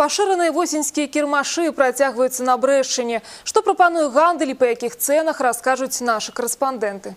Пашыраныя восеньскія кірмашы працягваюцца на Брэшчыне. Што прапануе гандаль і па якіх цэнах раскажуць нашы корэспандэнты.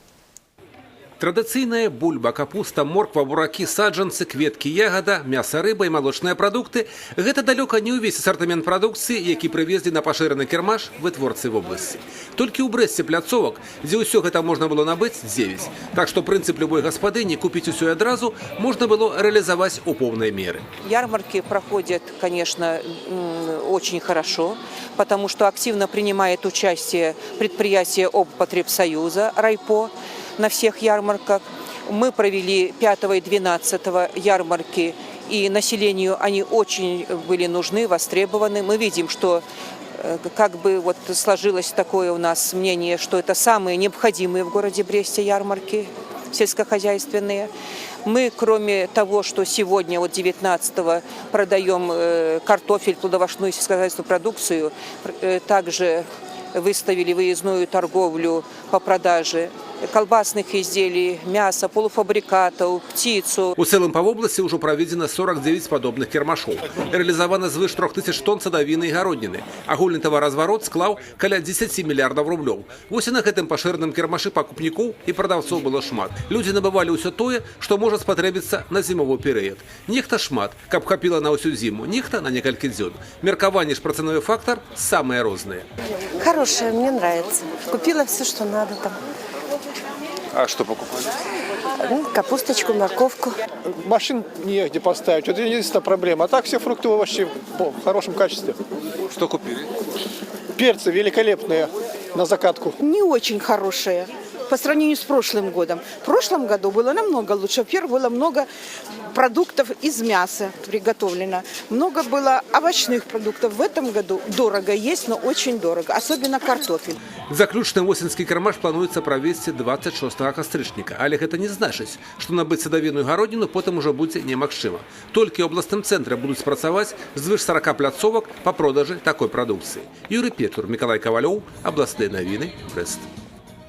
Традыцыйная бульба, капуста, морква, буракі, саджанцы, кветкі, ягада, мяса, рыба і малочныя прадукты – гэта далёка не ўвесь асартымент прадукцыі, які прывезлі на пашыраны кірмаш вытворцы вобласці. Толькі ў Брэсце пляцовак, дзе ўсё гэта можна было набыць, 9. Так што прынцып любой гаспадыні купіць усё і адразу можна было рэалізаваць у поўнай меры. Ярмарки проходят, конечно, м, очень хорошо, потому что активно принимает участие предприятие Обпотребсоюза, Райпо, на всех ярмарках. Мы провели 5 и 12 ярмарки, и населению они очень были нужны, востребованы. Мы видим, что э, как бы вот сложилось такое у нас мнение, что это самые необходимые в городе Бресте ярмарки сельскохозяйственные. Мы, кроме того, что сегодня, вот 19 продаем э, картофель, плодовошную сельскохозяйственную продукцию, пр- э, также выставили выездную торговлю по продаже колбасных изделий, мяса, полуфабрикатов, птицу. У цэлым па вобласці ўжо праведзена 49 падобных кірмашоў. Рэалізавана звыш 3000 тонн садавіны і гародніны. Агульны таваразварот склаў каля 10 мільярдаў рублёў. Вось і на гэтым пашыраным кірмашы пакупнікоў і прадаўцоў было шмат. Людзі набывалі ўсё тое, што можа спатрэбіцца на зімовы перыяд. Нехта шмат, каб хапіла на ўсю зіму, нехта на некалькі дзён. Меркаванне ж пра цэновы фактар самыя розныя. Хорошая, мне нравится. Купила все, что надо там. А что покупали? Капусточку, морковку. машин негде поставить. Вот единственная проблема. А так все фрукты и овощи в хорошем качестве. Что купили? Перцы великолепные на закатку. не очень хорошая по сравнению с прошлым годом. В прошлом году было намного лучше. Во-первых, было много продуктов из мяса приготовлено. Много было овощных продуктов. В этом году дорого есть, но очень дорого. Особенно картофель. Заключны восеньскі кірмаш плануецца правесці 26 кастрычніка, але гэта не значыць, што набыць садавіную гародніну потым ужо будзе немагчыма. Толькі ў абласным цэнтры будуць працаваць звыш 40 пляцовак па продажы такой прадукцыі. Юрый Петур, Миколай Кавалёў, абласныя навіны, Брэст.